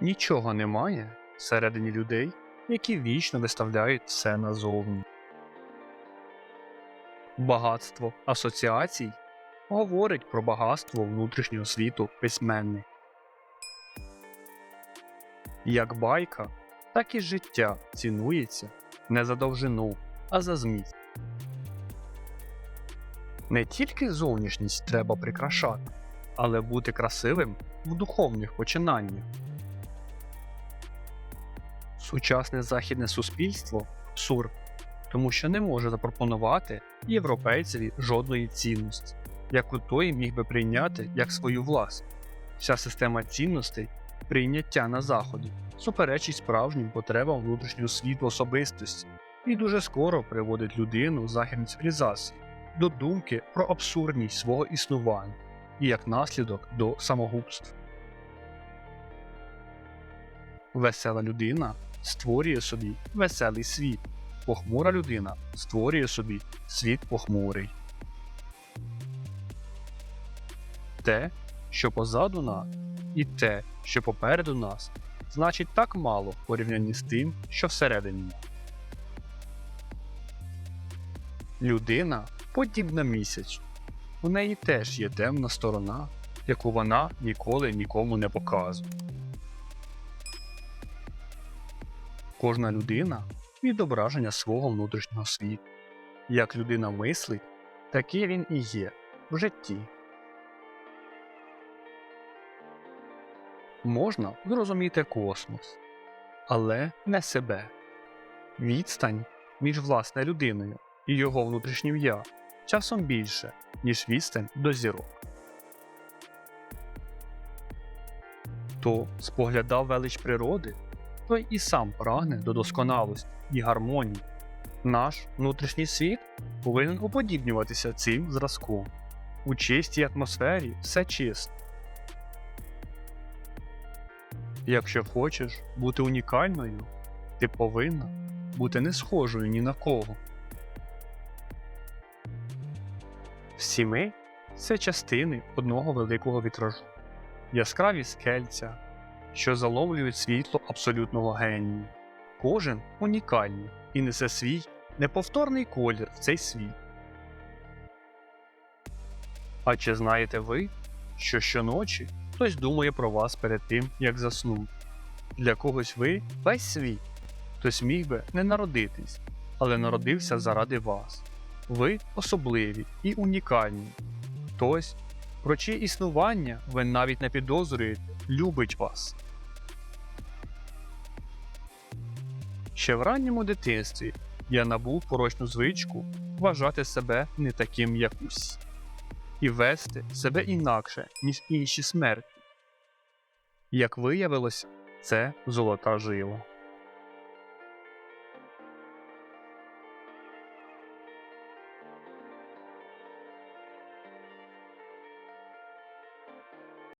Нічого немає всередині людей, які вічно виставляють все назовні. Багатство асоціацій говорить про багатство внутрішнього світу письменник. Як байка, так і життя цінується не за довжину, а за зміст. Не тільки зовнішність треба прикрашати, але бути красивим в духовних починаннях. Сучасне західне суспільство абсурд, тому що не може запропонувати європейцеві жодної цінності, яку той міг би прийняти як свою власну. Вся система цінностей прийняття на заході суперечить справжнім потребам внутрішнього світу особистості і дуже скоро приводить людину західної цивілізації до думки про абсурдність свого існування і як наслідок до самогубств. Весела людина створює собі веселий світ, похмура людина створює собі світ похмурий. Те, що позаду нас, і те, що попереду нас, значить так мало в порівнянні з тим, що всередині. Людина подібна місяцю. У неї теж є темна сторона, яку вона ніколи нікому не показує. Кожна людина відображення свого внутрішнього світу. Як людина мислить, такий він і є в житті. Можна зрозуміти космос, але не себе. Відстань між власною людиною і його внутрішнім я часом більше, ніж відстань до зірок. Хто споглядав велич природи, той і сам прагне до досконалості і гармонії. Наш внутрішній світ повинен уподібнюватися цим зразком. У чистій атмосфері все чисто. Якщо хочеш бути унікальною, ти повинна бути не схожою ні на кого. Всі ми це частини одного великого вітражу, яскраві скельця, що заломлюють світло абсолютного генію. Кожен унікальний і несе свій неповторний колір в цей світ. А чи знаєте ви, що щоночі хтось думає про вас перед тим, як заснути? Для когось ви весь світ. Хтось міг би не народитись, але народився заради вас. Ви особливі і унікальні. Хтось, про чиє існування ви навіть не підозрюєте, любить вас. Ще в ранньому дитинстві я набув порочну звичку вважати себе не таким, як усі, і вести себе інакше, ніж інші смерті. Як виявилось, це золота жила.